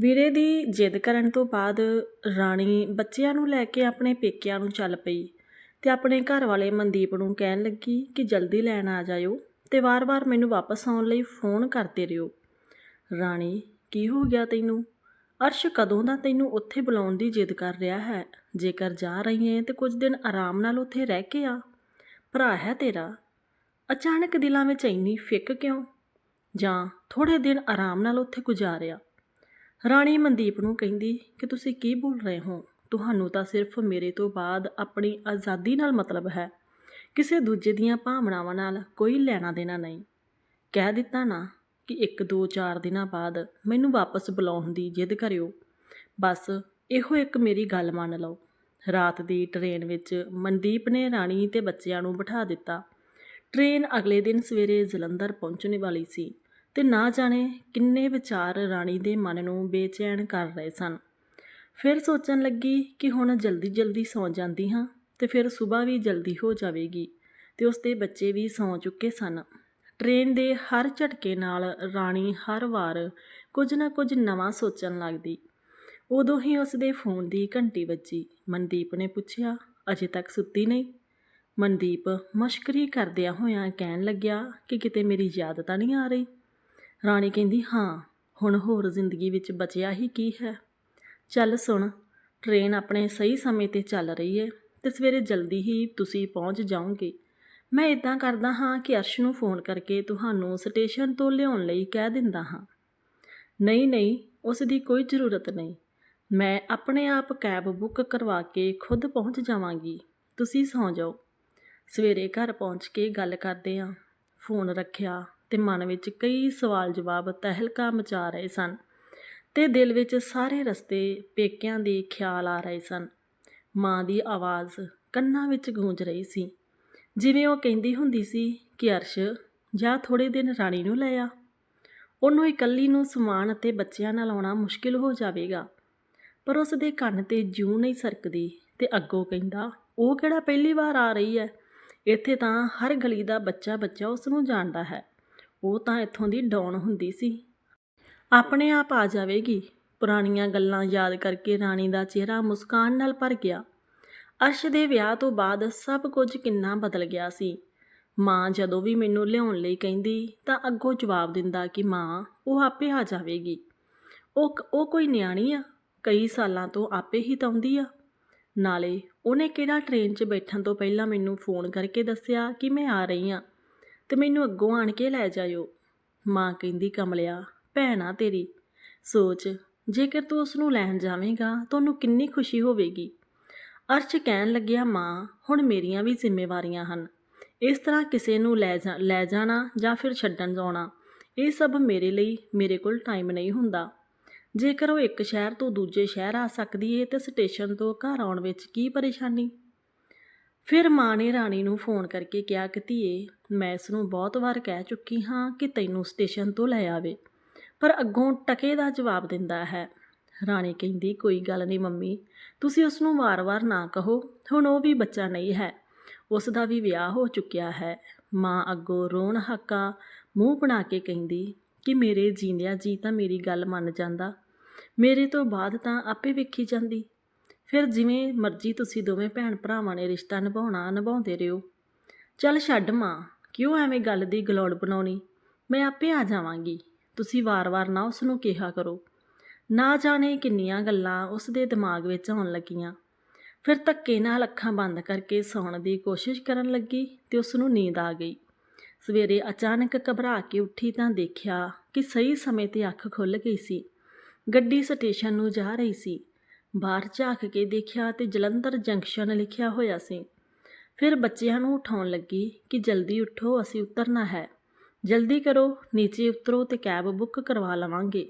ਵੀਰੇ ਦੀ ਜਿੱਦ ਕਰਨ ਤੋਂ ਬਾਅਦ ਰਾਣੀ ਬੱਚਿਆਂ ਨੂੰ ਲੈ ਕੇ ਆਪਣੇ ਪੇਕਿਆਂ ਨੂੰ ਚੱਲ ਪਈ ਤੇ ਆਪਣੇ ਘਰ ਵਾਲੇ ਮਨਦੀਪ ਨੂੰ ਕਹਿਣ ਲੱਗੀ ਕਿ ਜਲਦੀ ਲੈਣ ਆ ਜਾਇਓ ਤੇ ਵਾਰ-ਵਾਰ ਮੈਨੂੰ ਵਾਪਸ ਆਉਣ ਲਈ ਫੋਨ ਕਰਦੇ ਰਹੋ। ਰਾਣੀ, ਕੀ ਹੋ ਗਿਆ ਤੈਨੂੰ? ਅਰਸ਼ ਕਦੋਂ ਦਾ ਤੈਨੂੰ ਉੱਥੇ ਬੁਲਾਉਣ ਦੀ ਜਿੱਦ ਕਰ ਰਿਹਾ ਹੈ? ਜੇਕਰ ਜਾ ਰਹੀ ਹੈ ਤੇ ਕੁਝ ਦਿਨ ਆਰਾਮ ਨਾਲ ਉੱਥੇ ਰਹਿ ਕੇ ਆ। ਭਰਾ ਹੈ ਤੇਰਾ? ਅਚਾਨਕ ਦਿਲਾਂ ਵਿੱਚ ਇੰਨੀ ਫਿੱਕ ਕਿਉਂ? ਜਾਂ ਥੋੜੇ ਦਿਨ ਆਰਾਮ ਨਾਲ ਉੱਥੇ ਗੁਜ਼ਾਰਿਆ? ਰਾਣੀ ਮਨਦੀਪ ਨੂੰ ਕਹਿੰਦੀ ਕਿ ਤੁਸੀਂ ਕੀ ਬੋਲ ਰਹੇ ਹੋ? ਤੁਹਾਨੂੰ ਤਾਂ ਸਿਰਫ ਮੇਰੇ ਤੋਂ ਬਾਅਦ ਆਪਣੀ ਆਜ਼ਾਦੀ ਨਾਲ ਮਤਲਬ ਹੈ। ਕਿਸੇ ਦੂਜੇ ਦੀਆਂ ਭਾਵਨਾਵਾਂ ਨਾਲ ਕੋਈ ਲੈਣਾ ਦੇਣਾ ਨਹੀਂ। ਕਹਿ ਦਿੱਤਾ ਨਾ ਕਿ ਇੱਕ ਦੋ ਚਾਰ ਦਿਨਾਂ ਬਾਅਦ ਮੈਨੂੰ ਵਾਪਸ ਬੁਲਾਉਣ ਦੀ ਜਿੱਦ ਕਰਿਓ। ਬਸ ਇਹੋ ਇੱਕ ਮੇਰੀ ਗੱਲ ਮੰਨ ਲਓ। ਰਾਤ ਦੀ ਟ੍ਰੇਨ ਵਿੱਚ ਮਨਦੀਪ ਨੇ ਰਾਣੀ ਤੇ ਬੱਚਿਆਂ ਨੂੰ ਬਿਠਾ ਦਿੱਤਾ। ਟ੍ਰੇਨ ਅਗਲੇ ਦਿਨ ਸਵੇਰੇ ਜਲੰਧਰ ਪਹੁੰਚਣ ਵਾਲੀ ਸੀ। ਅਤੇ ਨਾ ਜਾਣੇ ਕਿੰਨੇ ਵਿਚਾਰ ਰਾਣੀ ਦੇ ਮਨ ਨੂੰ ਬੇਚੈਨ ਕਰ ਰਹੇ ਸਨ। ਫਿਰ ਸੋਚਣ ਲੱਗੀ ਕਿ ਹੁਣ ਜਲਦੀ ਜਲਦੀ ਸੌਂ ਜਾਂਦੀ ਹਾਂ ਤੇ ਫਿਰ ਸਵੇਰ ਵੀ ਜਲਦੀ ਹੋ ਜਾਵੇਗੀ ਤੇ ਉਸਦੇ ਬੱਚੇ ਵੀ ਸੌਂ ਚੁੱਕੇ ਸਨ। ਟ੍ਰੇਨ ਦੇ ਹਰ ਝਟਕੇ ਨਾਲ ਰਾਣੀ ਹਰ ਵਾਰ ਕੁਝ ਨਾ ਕੁਝ ਨਵਾਂ ਸੋਚਣ ਲੱਗਦੀ। ਉਦੋਂ ਹੀ ਉਸਦੇ ਫੋਨ ਦੀ ਘੰਟੀ ਵੱਜੀ। ਮਨਦੀਪ ਨੇ ਪੁੱਛਿਆ, ਅਜੇ ਤੱਕ ਸੁੱਤੀ ਨਹੀਂ? ਮਨਦੀਪ ਮਸ਼ਕਰੀ ਕਰਦਿਆਂ ਹੋਇਆਂ ਕਹਿਣ ਲੱਗਿਆ ਕਿ ਕਿਤੇ ਮੇਰੀ ਯਾਦ ਤਾਂ ਨਹੀਂ ਆ ਰਹੀ। ਰਾਣੀ ਕਹਿੰਦੀ, ਹਾਂ, ਹੁਣ ਹੋਰ ਜ਼ਿੰਦਗੀ ਵਿੱਚ ਬਚਿਆ ਹੀ ਕੀ ਹੈ? ਚੱਲ ਸੁਣ ਟ੍ਰੇਨ ਆਪਣੇ ਸਹੀ ਸਮੇਂ ਤੇ ਚੱਲ ਰਹੀ ਹੈ ਤੇ ਸਵੇਰੇ ਜਲਦੀ ਹੀ ਤੁਸੀਂ ਪਹੁੰਚ ਜਾਓਗੇ। ਮੈਂ ਇਦਾਂ ਕਰਦਾ ਹਾਂ ਕਿ ਅਰਸ਼ ਨੂੰ ਫੋਨ ਕਰਕੇ ਤੁਹਾਨੂੰ ਸਟੇਸ਼ਨ ਤੋਂ ਲਿਆਉਣ ਲਈ ਕਹਿ ਦਿੰਦਾ ਹਾਂ। ਨਹੀਂ ਨਹੀਂ, ਉਸ ਦੀ ਕੋਈ ਜ਼ਰੂਰਤ ਨਹੀਂ। ਮੈਂ ਆਪਣੇ ਆਪ ਕੈਬ ਬੁੱਕ ਕਰਵਾ ਕੇ ਖੁਦ ਪਹੁੰਚ ਜਾਵਾਂਗੀ। ਤੁਸੀਂ ਸੌਂ ਜਾਓ। ਸਵੇਰੇ ਘਰ ਪਹੁੰਚ ਕੇ ਗੱਲ ਕਰਦੇ ਹਾਂ। ਫੋਨ ਰੱਖਿਆ। ਤੇ ਮਨ ਵਿੱਚ ਕਈ ਸਵਾਲ ਜਵਾਬ ਤਹਿਲਕਾ ਮਚਾ ਰਹੇ ਸਨ ਤੇ ਦਿਲ ਵਿੱਚ ਸਾਰੇ ਰਸਤੇ ਪੇਕਿਆਂ ਦੇ ਖਿਆਲ ਆ ਰਹੇ ਸਨ। ਮਾਂ ਦੀ ਆਵਾਜ਼ ਕੰਨਾਂ ਵਿੱਚ ਗੂੰਜ ਰਹੀ ਸੀ। ਜਿਵੇਂ ਉਹ ਕਹਿੰਦੀ ਹੁੰਦੀ ਸੀ ਕਿ ਅਰਸ਼, ਜਾ ਥੋੜੇ ਦਿਨ ਰਾਣੀ ਨੂੰ ਲੈ ਆ। ਉਹਨੂੰ ਇਕੱਲੀ ਨੂੰ ਸਮਾਨ ਅਤੇ ਬੱਚਿਆਂ ਨਾਲ ਆਉਣਾ ਮੁਸ਼ਕਿਲ ਹੋ ਜਾਵੇਗਾ। ਪਰ ਉਸ ਦੇ ਕੰਨ ਤੇ ਜੂ ਨਹੀਂ ਸਰਕਦੀ ਤੇ ਅੱਗੋਂ ਕਹਿੰਦਾ, ਉਹ ਕਿਹੜਾ ਪਹਿਲੀ ਵਾਰ ਆ ਰਹੀ ਹੈ? ਇੱਥੇ ਤਾਂ ਹਰ ਗਲੀ ਦਾ ਬੱਚਾ ਬੱਚਾ ਉਸ ਨੂੰ ਜਾਣਦਾ ਹੈ। ਉਹ ਤਾਂ ਇੱਥੋਂ ਦੀ ਡਾਉਣ ਹੁੰਦੀ ਸੀ। ਆਪਣੇ ਆਪ ਆ ਜਾਵੇਗੀ। ਪੁਰਾਣੀਆਂ ਗੱਲਾਂ ਯਾਦ ਕਰਕੇ ਰਾਣੀ ਦਾ ਚਿਹਰਾ ਮੁਸਕਾਨ ਨਾਲ ਭਰ ਗਿਆ। ਅਰਸ਼ ਦੇ ਵਿਆਹ ਤੋਂ ਬਾਅਦ ਸਭ ਕੁਝ ਕਿੰਨਾ ਬਦਲ ਗਿਆ ਸੀ। ਮਾਂ ਜਦੋਂ ਵੀ ਮੈਨੂੰ ਲਿਆਉਣ ਲਈ ਕਹਿੰਦੀ, ਤਾਂ ਅੱਗੋਂ ਜਵਾਬ ਦਿੰਦਾ ਕਿ ਮਾਂ, ਉਹ ਆਪੇ ਆ ਜਾਵੇਗੀ। ਉਹ ਉਹ ਕੋਈ ਨਿਆਣੀ ਆ, ਕਈ ਸਾਲਾਂ ਤੋਂ ਆਪੇ ਹੀ ਤਾਂ ਆਉਂਦੀ ਆ। ਨਾਲੇ ਉਹਨੇ ਕਿਹੜਾ ਟ੍ਰੇਨ 'ਚ ਬੈਠਣ ਤੋਂ ਪਹਿਲਾਂ ਮੈਨੂੰ ਫੋਨ ਕਰਕੇ ਦੱਸਿਆ ਕਿ ਮੈਂ ਆ ਰਹੀ ਆ। ਤੇ ਮੈਨੂੰ ਅੱਗੋਂ ਆਣ ਕੇ ਲੈ ਜਾਇਓ। ਮਾਂ ਕਹਿੰਦੀ, ਕਮਲਿਆ, ਭੈਣ ਆ ਤੇਰੀ। ਸੋਚ, ਜੇਕਰ ਤੂੰ ਉਸ ਨੂੰ ਲੈਣ ਜਾਵੇਂਗਾ ਤੁਹਾਨੂੰ ਕਿੰਨੀ ਖੁਸ਼ੀ ਹੋਵੇਗੀ। ਅਰਸ਼ ਕਹਿਣ ਲੱਗਿਆ, ਮਾਂ, ਹੁਣ ਮੇਰੀਆਂ ਵੀ ਜ਼ਿੰਮੇਵਾਰੀਆਂ ਹਨ। ਇਸ ਤਰ੍ਹਾਂ ਕਿਸੇ ਨੂੰ ਲੈ ਜਾ, ਲੈ ਜਾਣਾ ਜਾਂ ਫਿਰ ਛੱਡਣ ਜਾਣਾ ਇਹ ਸਭ ਮੇਰੇ ਲਈ ਮੇਰੇ ਕੋਲ ਟਾਈਮ ਨਹੀਂ ਹੁੰਦਾ। ਜੇਕਰ ਉਹ ਇੱਕ ਸ਼ਹਿਰ ਤੋਂ ਦੂਜੇ ਸ਼ਹਿਰ ਆ ਸਕਦੀ ਏ, ਤੇ ਸਟੇਸ਼ਨ ਤੋਂ ਘਰ ਆਉਣ ਵਿੱਚ ਕੀ ਪਰੇਸ਼ਾਨੀ? ਫਿਰ ਮਾਂ ਨੇ ਰਾਣੀ ਨੂੰ ਫੋਨ ਕਰਕੇ ਕਿਹਾ ਕਿ ਧੀਏ, ਮੈਂ ਇਸ ਨੂੰ ਬਹੁਤ ਵਾਰ ਕਹਿ ਚੁੱਕੀ ਹਾਂ ਕਿ ਤੈਨੂੰ ਸਟੇਸ਼ਨ ਤੋਂ ਲੈ ਆਵੇ, ਪਰ ਅੱਗੋਂ ਟਕੇ ਦਾ ਜਵਾਬ ਦਿੰਦਾ ਹੈ। ਰਾਣੀ ਕਹਿੰਦੀ, ਕੋਈ ਗੱਲ ਨਹੀਂ ਮੰਮੀ, ਤੁਸੀਂ ਉਸ ਨੂੰ ਵਾਰ-ਵਾਰ ਨਾ ਕਹੋ, ਹੁਣ ਉਹ ਵੀ ਬੱਚਾ ਨਹੀਂ ਹੈ, ਉਸ ਦਾ ਵੀ ਵਿਆਹ ਹੋ ਚੁੱਕਿਆ ਹੈ। ਮਾਂ ਅੱਗੋਂ ਰੋਣ ਹਾਕਾ ਮੂੰਹ ਬਣਾ ਕੇ ਕਹਿੰਦੀ, ਕਿ ਮੇਰੇ ਜੀਂਦਿਆਂ ਜੀ ਤਾਂ ਮੇਰੀ ਗੱਲ ਮੰਨ ਜਾਂਦਾ, ਮੇਰੇ ਤੋਂ ਬਾਅਦ ਤਾਂ ਆਪੇ ਵੇਖੀ ਜਾਂਦੀ। ਫਿਰ ਜਿਵੇਂ ਮਰਜ਼ੀ ਤੁਸੀਂ ਦੋਵੇਂ ਭੈਣ ਭਰਾਵਾਂ ਨੇ ਰਿਸ਼ਤਾ ਨਿਭਾਉਣਾ, ਨਿਭਾਉਂਦੇ ਰਹੋ। ਚੱਲ ਛੱਡ ਮਾਂ, ਕਿਉਂ ਐਵੇਂ ਗੱਲ ਦੀ ਗਲੋੜ ਬਣਾਉਣੀ? ਮੈਂ ਆਪੇ ਆ ਜਾਵਾਂਗੀ। ਤੁਸੀਂ ਵਾਰ-ਵਾਰ ਨਾ ਉਸ ਨੂੰ ਕਿਹਾ ਕਰੋ। ਨਾ ਜਾਣੇ ਕਿੰਨੀਆਂ ਗੱਲਾਂ ਉਸ ਦੇ ਦਿਮਾਗ ਵਿੱਚ ਆਉਣ ਲੱਗੀਆਂ। ਫਿਰ ਧੱਕੇ ਨਾਲ ਅੱਖਾਂ ਬੰਦ ਕਰਕੇ ਸੌਣ ਦੀ ਕੋਸ਼ਿਸ਼ ਕਰਨ ਲੱਗੀ ਤੇ ਉਸ ਨੂੰ ਨੀਂਦ ਆ ਗਈ। ਸਵੇਰੇ ਅਚਾਨਕ ਘਬਰਾ ਕੇ ਉੱਠੀ ਤਾਂ ਦੇਖਿਆ ਕਿ ਸਹੀ ਸਮੇਂ ਤੇ ਅੱਖ ਖੁੱਲ ਗਈ ਸੀ। ਗੱਡੀ ਸਟੇਸ਼ਨ ਨੂੰ ਜਾ ਰਹੀ ਸੀ। ਬਾਹਰ ਝਾਕ ਕੇ ਦੇਖਿਆ ਤੇ ਜਲੰਧਰ ਜੰਕਸ਼ਨ ਲਿਖਿਆ ਹੋਇਆ ਸੀ। ਫਿਰ ਬੱਚਿਆਂ ਨੂੰ ਉਠਾਉਣ ਲੱਗੀ ਕਿ ਜਲਦੀ ਉੱਠੋ, ਅਸੀਂ ਉਤਰਨਾ ਹੈ। ਜਲਦੀ ਕਰੋ, ਨੀਚੇ ਉਤਰੋ ਤੇ ਕੈਬ ਬੁੱਕ ਕਰਵਾ ਲਵਾਂਗੇ।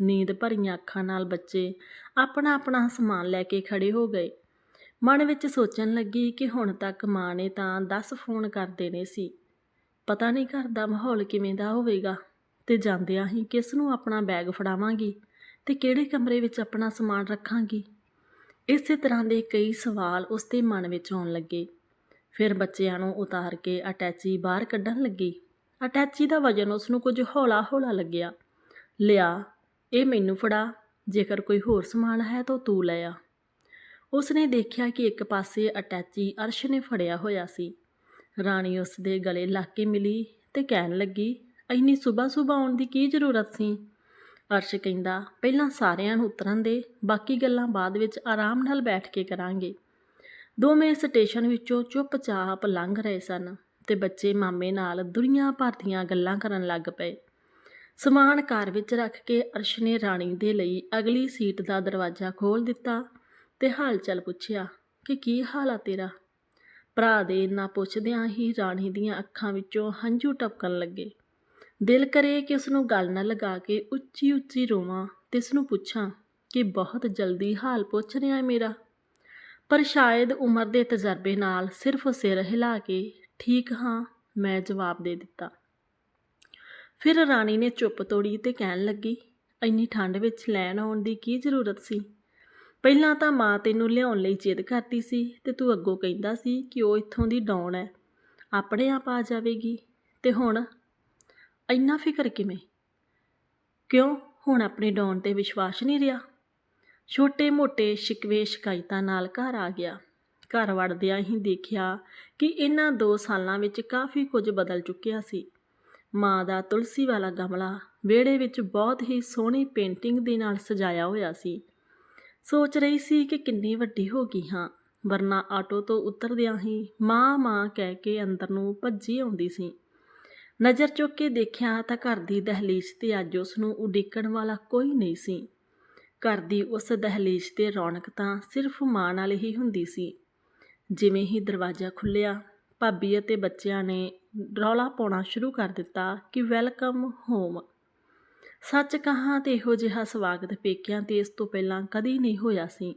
ਨੀਂਦ ਭਰੀਆਂ ਅੱਖਾਂ ਨਾਲ ਬੱਚੇ ਆਪਣਾ ਆਪਣਾ ਸਮਾਨ ਲੈ ਕੇ ਖੜੇ ਹੋ ਗਏ। ਮਨ ਵਿੱਚ ਸੋਚਣ ਲੱਗੀ ਕਿ ਹੁਣ ਤੱਕ ਮਾਂ ਨੇ ਤਾਂ 10 ਫੋਨ ਕਰ ਦੇਣੇ ਸੀ। ਪਤਾ ਨਹੀਂ ਘਰ ਦਾ ਮਾਹੌਲ ਕਿਵੇਂ ਦਾ ਹੋਵੇਗਾ ਤੇ ਜਾਂਦਿਆਂ ਹੀ ਕਿਸ ਨੂੰ ਆਪਣਾ ਬੈਗ ਫੜਾਵਾਂਗੀ। ਤੇ ਕਿਹੜੇ ਕਮਰੇ ਵਿੱਚ ਆਪਣਾ ਸਮਾਨ ਰੱਖਾਂਗੀ? ਇਸੇ ਤਰ੍ਹਾਂ ਦੇ ਕਈ ਸਵਾਲ ਉਸ ਦੇ ਮਨ ਵਿੱਚ ਆਉਣ ਲੱਗੇ। ਫਿਰ ਬੱਚਿਆਂ ਨੂੰ ਉਤਾਰ ਕੇ ਅਟੈਚੀ ਬਾਹਰ ਕੱਢਣ ਲੱਗੀ। ਅਟੈਚੀ ਦਾ ਵਜਨ ਉਸ ਨੂੰ ਕੁਝ ਹੌਲਾ-ਹੌਲਾ ਲੱਗਿਆ। ਲਿਆ, ਇਹ ਮੈਨੂੰ ਫੜਾ। ਜੇਕਰ ਕੋਈ ਹੋਰ ਸਮਾਨ ਹੈ ਤਾਂ ਤੂੰ ਲੈ ਆ। ਉਸਨੇ ਦੇਖਿਆ ਕਿ ਇੱਕ ਪਾਸੇ ਅਟੈਚੀ ਅਰਸ਼ ਨੇ ਫੜਿਆ ਹੋਇਆ ਸੀ। ਰਾਣੀ ਉਸ ਦੇ ਗਲੇ ਲੱਗ ਕੇ ਮਿਲੀ ਤੇ ਕਹਿਣ ਲੱਗੀ, ਇੰਨੀ ਸਵੇਰ ਸਵੇਰ ਆਉਣ ਦੀ ਕੀ ਜ਼ਰੂਰਤ ਸੀ? ਅਰਸ਼ ਕਹਿੰਦਾ, ਪਹਿਲਾਂ ਸਾਰਿਆਂ ਨੂੰ ਉਤਰਨ ਦੇ ਬਾਕੀ ਗੱਲਾਂ ਬਾਅਦ ਵਿੱਚ ਆਰਾਮ ਨਾਲ ਬੈਠ ਕੇ ਕਰਾਂਗੇ। ਦੋਵੇਂ ਸਟੇਸ਼ਨ ਵਿੱਚੋਂ ਚੁੱਪਚਾਪ ਲੰਘ ਰਹੇ ਸਨ ਤੇ ਬੱਚੇ ਮਾਮੇ ਨਾਲ ਦੁਨੀਆ ਭਰ ਦੀਆਂ ਗੱਲਾਂ ਕਰਨ ਲੱਗ ਪਏ। ਸਮਾਨ ਕਾਰ ਵਿੱਚ ਰੱਖ ਕੇ ਅਰਸ਼ ਨੇ ਰਾਣੀ ਦੇ ਲਈ ਅਗਲੀ ਸੀਟ ਦਾ ਦਰਵਾਜ਼ਾ ਖੋਲ੍ਹ ਦਿੱਤਾ ਤੇ ਹਾਲ ਚਾਲ ਪੁੱਛਿਆ ਕਿ ਕੀ ਹਾਲ ਆ ਤੇਰਾ? ਭਰਾ ਦੇ ਇੰਨਾ ਪੁੱਛਦਿਆਂ ਹੀ ਰਾਣੀ ਦੀਆਂ ਅੱਖਾਂ ਵਿੱਚੋਂ ਹੰਝੂ ਟਪਕਣ ਲੱਗੇ। ਦਿਲ ਕਰੇ ਕਿ ਉਸ ਨੂੰ ਗੱਲ ਨਾ ਲਗਾ ਕੇ ਉੱਚੀ ਉੱਚੀ ਰੋਵਾਂ ਤੇ ਉਸ ਨੂੰ ਪੁੱਛਾਂ ਕਿ ਬਹੁਤ ਜਲਦੀ ਹਾਲ ਪੁੱਛ ਰਿਹਾ ਹੈ ਮੇਰਾ। ਪਰ ਸ਼ਾਇਦ ਉਮਰ ਦੇ ਤਜਰਬੇ ਨਾਲ ਸਿਰਫ ਸਿਰ ਹਿਲਾ ਕੇ ਠੀਕ ਹਾਂ, ਮੈਂ ਜਵਾਬ ਦੇ ਦਿੱਤਾ। ਫਿਰ ਰਾਣੀ ਨੇ ਚੁੱਪ ਤੋੜੀ ਤੇ ਕਹਿਣ ਲੱਗੀ, ਇੰਨੀ ਠੰਡ ਵਿੱਚ ਲੈਣ ਆਉਣ ਦੀ ਕੀ ਜ਼ਰੂਰਤ ਸੀ? ਪਹਿਲਾਂ ਤਾਂ ਮਾਂ ਤੈਨੂੰ ਲਿਆਉਣ ਲਈ ਜਿੱਦ ਕਰਦੀ ਸੀ ਤੇ ਤੂੰ ਅੱਗੋਂ ਕਹਿੰਦਾ ਸੀ ਕਿ ਉਹ ਇੱਥੋਂ ਦੀ ਡੌਣ ਹੈ। ਆਪਣੇ ਆਪ ਆ ਜਾਵੇਗੀ। ਤੇ ਹੁਣ ਇੰਨਾ ਫਿਕਰ ਕਿਵੇਂ? ਕਿਉਂ? ਹੁਣ ਆਪਣੇ ਡੌਣ ਤੇ ਵਿਸ਼ਵਾਸ ਨਹੀਂ ਰਿਹਾ। ਛੋਟੇ ਮੋਟੇ ਸ਼ਿਕਵੇ ਸ਼ਿਕਾਇਤਾਂ ਨਾਲ ਘਰ ਆ ਗਿਆ। ਘਰ ਵੜਦਿਆਂ ਹੀ ਦੇਖਿਆ ਕਿ ਇਹਨਾਂ 2 ਸਾਲਾਂ ਵਿੱਚ ਕਾਫੀ ਕੁਝ ਬਦਲ ਚੁੱਕਿਆ ਸੀ। ਮਾਂ ਦਾ ਤੁਲਸੀ ਵਾਲਾ ਗਮਲਾ ਵਿਹੜੇ ਵਿੱਚ ਬਹੁਤ ਹੀ ਸੋਹਣੀ ਪੇਂਟਿੰਗ ਦੇ ਨਾਲ ਸਜਾਇਆ ਹੋਇਆ ਸੀ। ਸੋਚ ਰਹੀ ਸੀ ਕਿ ਕਿੰਨੀ ਵੱਡੀ ਹੋ ਗਈ ਹਾਂ, ਵਰਨਾ ਆਟੋ ਤੋਂ ਉਤਰਦਿਆਂ ਹੀ ਮਾਂ ਮਾਂ ਕਹਿ ਕੇ ਅੰਦਰ ਨੂੰ ਭੱਜੀ ਆਉਂਦੀ ਸੀ। ਨਜ਼ਰ ਚੁੱਕ ਕੇ ਦੇਖਿਆ ਤਾਂ ਘਰ ਦੀ ਦਹਲੀਜ਼ ਤੇ ਅੱਜ ਉਸ ਨੂੰ ਉਡੀਕਣ ਵਾਲਾ ਕੋਈ ਨਹੀਂ ਸੀ। ਘਰ ਦੀ ਉਸ ਦਹਲੀਜ਼ ਤੇ ਰੌਣਕ ਤਾਂ ਸਿਰਫ ਮਾਂ ਨਾਲ ਹੀ ਹੁੰਦੀ ਸੀ। ਜਿਵੇਂ ਹੀ ਦਰਵਾਜ਼ਾ ਖੁੱਲਿਆ ਭਾਬੀ ਅਤੇ ਬੱਚਿਆਂ ਨੇ ਰੌਲਾ ਪਾਉਣਾ ਸ਼ੁਰੂ ਕਰ ਦਿੱਤਾ ਕਿ ਵੈਲਕਮ ਹੋਮ। ਸੱਚ ਕਹਾਂ ਤੇ ਇਹੋ ਜਿਹਾ ਸਵਾਗਤ ਪੇਕਿਆਂ ਤੇ ਇਸ ਤੋਂ ਪਹਿਲਾਂ ਕਦੀ ਨਹੀਂ ਹੋਇਆ ਸੀ।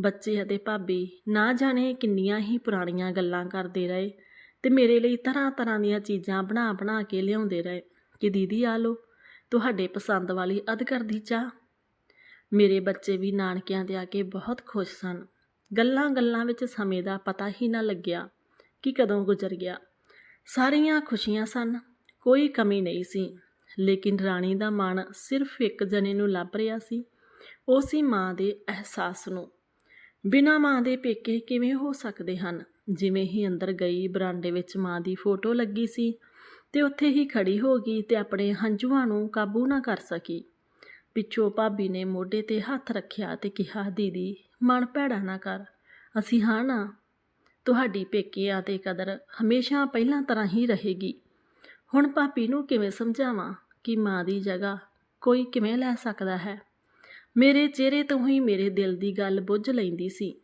ਬੱਚੇ ਅਤੇ ਭਾਬੀ ਨਾ ਜਾਣੇ ਕਿੰਨੀਆਂ ਹੀ ਪੁਰਾਣੀਆਂ ਗੱਲਾਂ ਕਰਦੇ ਰਹੇ ਤੇ ਮੇਰੇ ਲਈ ਤਰ੍ਹਾਂ ਤਰ੍ਹਾਂ ਦੀਆਂ ਚੀਜ਼ਾਂ ਬਣਾ ਬਣਾ ਕੇ ਲਿਆਉਂਦੇ ਰਹੇ ਕਿ ਦੀਦੀ ਆ ਲੋ ਤੁਹਾਡੇ ਪਸੰਦ ਵਾਲੀ ਅਦਕਰ ਦੀ ਚਾਹ। ਮੇਰੇ ਬੱਚੇ ਵੀ ਨਾਨਕਿਆਂ ਦੇ ਆ ਕੇ ਬਹੁਤ ਖੁਸ਼ ਸਨ। ਗੱਲਾਂ ਗੱਲਾਂ ਵਿੱਚ ਸਮੇਂ ਦਾ ਪਤਾ ਹੀ ਨਾ ਲੱਗਿਆ ਕਿ ਕਦੋਂ ਗੁਜ਼ਰ ਗਿਆ। ਸਾਰੀਆਂ ਖੁਸ਼ੀਆਂ ਸਨ, ਕੋਈ ਕਮੀ ਨਹੀਂ ਸੀ, ਲੇਕਿਨ ਰਾਣੀ ਦਾ ਮਨ ਸਿਰਫ ਇੱਕ ਜਣੇ ਨੂੰ ਲੱਭ ਰਿਹਾ ਸੀ, ਉਹ ਸੀ ਮਾਂ ਦੇ ਅਹਿਸਾਸ ਨੂੰ। ਬਿਨਾਂ ਮਾਂ ਦੇ ਪੇਕੇ ਕਿਵੇਂ ਹੋ ਸਕਦੇ ਹਨ? ਜਿਵੇਂ ਹੀ ਅੰਦਰ ਗਈ, ਬਰਾਂਡੇ ਵਿੱਚ ਮਾਂ ਦੀ ਫੋਟੋ ਲੱਗੀ ਸੀ ਤੇ ਉੱਥੇ ਹੀ ਖੜੀ ਹੋ ਗਈ ਤੇ ਆਪਣੇ ਹੰਝੂਆਂ ਨੂੰ ਕਾਬੂ ਨਾ ਕਰ ਸਕੀ। ਪਿੱਛੋਂ ਭਾਬੀ ਨੇ ਮੋਢੇ ਤੇ ਹੱਥ ਰੱਖਿਆ ਤੇ ਕਿਹਾ, ਦੀਦੀ, ਮਨ ਭੈੜਾ ਨਾ ਕਰ। ਅਸੀਂ ਹਾਂ ਨਾ। ਤੁਹਾਡੀ ਪੇਕਿਆਂ ਤੇ ਕਦਰ ਹਮੇਸ਼ਾ ਪਹਿਲਾਂ ਤਰ੍ਹਾਂ ਹੀ ਰਹੇਗੀ। ਹੁਣ ਭਾਬੀ ਨੂੰ ਕਿਵੇਂ ਸਮਝਾਵਾਂ ਕਿ ਮਾਂ ਦੀ ਜਗ੍ਹਾ ਕੋਈ ਕਿਵੇਂ ਲੈ ਸਕਦਾ ਹੈ? ਮੇਰੇ ਚਿਹਰੇ ਤੋਂ ਹੀ ਮੇਰੇ ਦਿਲ ਦੀ ਗੱਲ ਬੁੱਝ ਲੈਂਦੀ ਸੀ।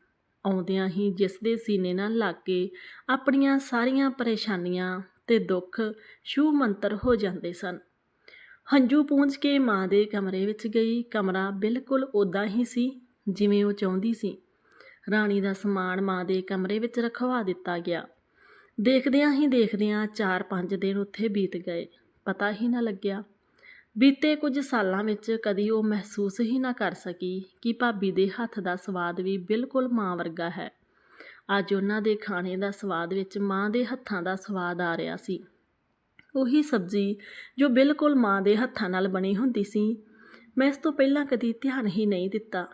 ਆਉਂਦਿਆਂ ਹੀ ਜਿਸ ਦੇ ਸੀਨੇ ਨਾਲ ਲੱਗ ਕੇ ਆਪਣੀਆਂ ਸਾਰੀਆਂ ਪਰੇਸ਼ਾਨੀਆਂ ਤੇ ਦੁੱਖ ਛੂ ਮੰਤਰ ਹੋ ਜਾਂਦੇ ਸਨ। ਹੰਝੂ ਪੂੰਝ ਕੇ ਮਾਂ ਦੇ ਕਮਰੇ ਵਿੱਚ ਗਈ। ਕਮਰਾ ਬਿਲਕੁਲ ਉਦਾਂ ਹੀ ਸੀ ਜਿਵੇਂ ਉਹ ਚਾਹੁੰਦੀ ਸੀ। ਰਾਣੀ ਦਾ ਸਮਾਨ ਮਾਂ ਦੇ ਕਮਰੇ ਵਿੱਚ ਰਖਵਾ ਦਿੱਤਾ ਗਿਆ। ਦੇਖਦਿਆਂ ਹੀ ਦੇਖਦਿਆਂ 4-5 ਦਿਨ ਉੱਥੇ ਬੀਤ ਗਏ। ਪਤਾ ਹੀ ਨਾ ਲੱਗਿਆ ਬੀਤੇ ਕੁਝ ਸਾਲਾਂ ਵਿੱਚ ਕਦੀ ਉਹ ਮਹਿਸੂਸ ਹੀ ਨਾ ਕਰ ਸਕੀ ਕਿ ਭਾਬੀ ਦੇ ਹੱਥ ਦਾ ਸਵਾਦ ਵੀ ਬਿਲਕੁਲ ਮਾਂ ਵਰਗਾ ਹੈ। ਅੱਜ ਉਹਨਾਂ ਦੇ ਖਾਣੇ ਦਾ ਸਵਾਦ ਵਿੱਚ ਮਾਂ ਦੇ ਹੱਥਾਂ ਦਾ ਸਵਾਦ ਆ ਰਿਹਾ ਸੀ। ਉਹੀ ਸਬਜ਼ੀ ਜੋ ਬਿਲਕੁਲ ਮਾਂ ਦੇ ਹੱਥਾਂ ਨਾਲ ਬਣੀ ਹੁੰਦੀ ਸੀ, ਮੈਂ ਇਸ ਤੋਂ ਪਹਿਲਾਂ ਕਦੀ ਧਿਆਨ ਹੀ ਨਹੀਂ ਦਿੱਤਾ।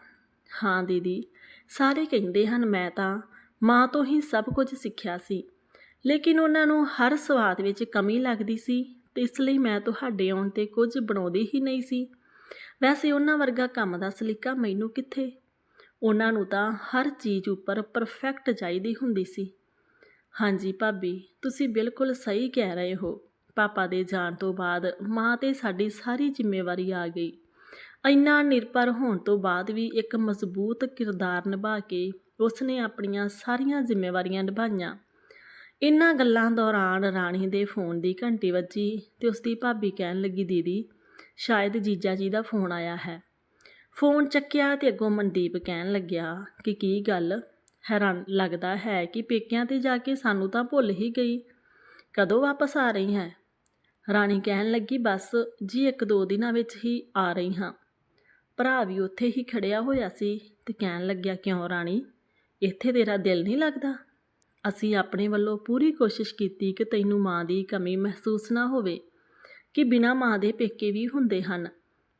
ਹਾਂ, ਦੀਦੀ, ਸਾਰੇ ਕਹਿੰਦੇ ਹਨ ਮੈਂ ਤਾਂ ਮਾਂ ਤੋਂ ਹੀ ਸਭ ਕੁਝ ਸਿੱਖਿਆ ਸੀ, ਲੇਕਿਨ ਉਹਨਾਂ ਨੂੰ ਹਰ ਸਵਾਦ ਵਿੱਚ ਕਮੀ ਲੱਗਦੀ ਸੀ। ਤੇ ਇਸ ਲਈ ਮੈਂ ਤੁਹਾਡੇ ਆਉਣ ਤੇ ਕੁਝ ਬਣਾਉਂਦੀ ਹੀ ਨਹੀਂ ਸੀ। ਵੈਸੇ ਉਹਨਾਂ ਵਰਗਾ ਕੰਮ ਦਾ ਸਲੀਕਾ ਮੈਨੂੰ ਕਿੱਥੇ? ਉਹਨਾਂ ਨੂੰ ਤਾਂ ਹਰ ਚੀਜ਼ ਉੱਪਰ ਪਰਫੈਕਟ ਚਾਹੀਦੀ ਹੁੰਦੀ ਸੀ। ਹਾਂਜੀ ਭਾਬੀ, ਤੁਸੀਂ ਬਿਲਕੁਲ ਸਹੀ ਕਹਿ ਰਹੇ ਹੋ। ਪਾਪਾ ਦੇ ਜਾਣ ਤੋਂ ਬਾਅਦ ਮਾਂ ਤੇ ਸਾਡੀ ਸਾਰੀ ਜ਼ਿੰਮੇਵਾਰੀ ਆ ਗਈ। ਇੰਨਾ ਨਿਰਭਰ ਹੋਣ ਤੋਂ ਬਾਅਦ ਵੀ ਇੱਕ ਮਜ਼ਬੂਤ ਕਿਰਦਾਰ ਨਿਭਾ ਕੇ ਉਸਨੇ ਆਪਣੀਆਂ ਸਾਰੀਆਂ ਜ਼ਿੰਮੇਵਾਰੀਆਂ ਨਿਭਾਈਆਂ। ਇਨ੍ਹਾਂ ਗੱਲਾਂ ਦੌਰਾਨ ਰਾਣੀ ਦੇ ਫੋਨ ਦੀ ਘੰਟੀ ਵੱਜੀ ਤੇ ਉਸਦੀ ਭਾਬੀ ਕਹਿਣ ਲੱਗੀ, ਦੀਦੀ, ਸ਼ਾਇਦ ਜੀਜਾ ਜੀ ਦਾ ਫੋਨ ਆਇਆ ਹੈ। ਫੋਨ ਚੱਕਿਆ ਤੇ ਅੱਗੋਂ ਮਨਦੀਪ ਕਹਿਣ ਲੱਗਿਆ ਕਿ ਕੀ ਗੱਲ? ਹੈਰਾਨ ਲੱਗਦਾ ਹੈ ਕਿ ਪੇਕਿਆਂ ਤੇ ਜਾ ਕੇ ਸਾਨੂੰ ਤਾਂ ਭੁੱਲ ਹੀ ਗਈ। ਕਦੋਂ ਵਾਪਸ ਆ ਰਹੀ ਹੈ? ਰਾਣੀ ਕਹਿਣ ਲੱਗੀ, ਬਸ ਜੀ ਇੱਕ ਦੋ ਦਿਨਾਂ ਵਿੱਚ ਹੀ ਆ ਰਹੀ ਹਾਂ। ਭਰਾ ਵੀ ਉੱਥੇ ਹੀ ਖੜਿਆ ਹੋਇਆ ਸੀ ਤੇ ਕਹਿਣ ਲੱਗਿਆ, ਕਿਉਂ ਰਾਣੀ? ਇੱਥੇ ਤੇਰਾ ਦਿਲ ਨਹੀਂ ਲੱਗਦਾ? ਅਸੀਂ ਆਪਣੇ ਵੱਲੋਂ ਪੂਰੀ ਕੋਸ਼ਿਸ਼ ਕੀਤੀ ਕਿ ਤੈਨੂੰ ਮਾਂ ਦੀ ਕਮੀ ਮਹਿਸੂਸ ਨਾ ਹੋਵੇ, ਕਿ ਬਿਨਾਂ ਮਾਂ ਦੇ ਪੇਕੇ ਵੀ ਹੁੰਦੇ ਹਨ,